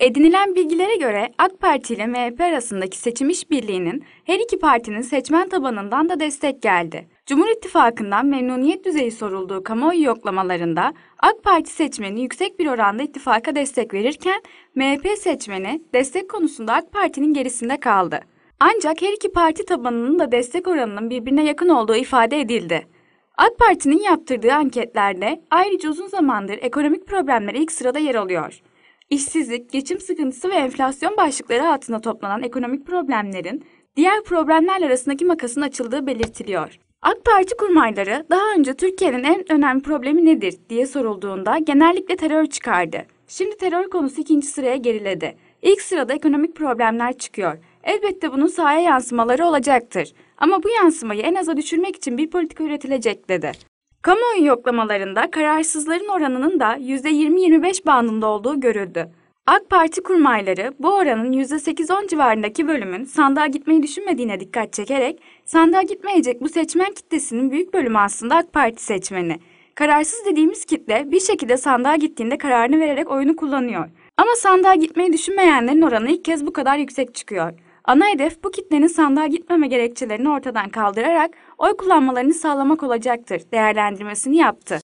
Edinilen bilgilere göre AK Parti ile MHP arasındaki seçim işbirliğinin her iki partinin seçmen tabanından da destek geldi. Cumhur İttifakı'ndan memnuniyet düzeyi sorulduğu kamuoyu yoklamalarında AK Parti seçmeni yüksek bir oranda ittifaka destek verirken MHP seçmeni destek konusunda AK Parti'nin gerisinde kaldı. Ancak her iki parti tabanının da destek oranının birbirine yakın olduğu ifade edildi. AK Parti'nin yaptırdığı anketlerde ayrıca uzun zamandır ekonomik problemler ilk sırada yer alıyor. İşsizlik, geçim sıkıntısı ve enflasyon başlıkları altında toplanan ekonomik problemlerin diğer problemler arasındaki makasın açıldığı belirtiliyor. AK Parti kurmayları daha önce Türkiye'nin en önemli problemi nedir diye sorulduğunda genellikle terör çıkardı. Şimdi terör konusu ikinci sıraya geriledi. İlk sırada ekonomik problemler çıkıyor. Elbette bunun sahaya yansımaları olacaktır. Ama bu yansımayı en aza düşürmek için bir politika üretilecek dedi. Kamuoyu yoklamalarında kararsızların oranının da %20-25 bandında olduğu görüldü. AK Parti kurmayları bu oranın %8-10 civarındaki bölümün sandığa gitmeyi düşünmediğine dikkat çekerek sandığa gitmeyecek bu seçmen kitlesinin büyük bölümü aslında AK Parti seçmeni. Kararsız dediğimiz kitle bir şekilde sandığa gittiğinde kararını vererek oyunu kullanıyor. Ama sandığa gitmeyi düşünmeyenlerin oranı ilk kez bu kadar yüksek çıkıyor. Ana hedef bu kitlenin sandığa gitmeme gerekçelerini ortadan kaldırarak oy kullanmalarını sağlamak olacaktır değerlendirmesini yaptı.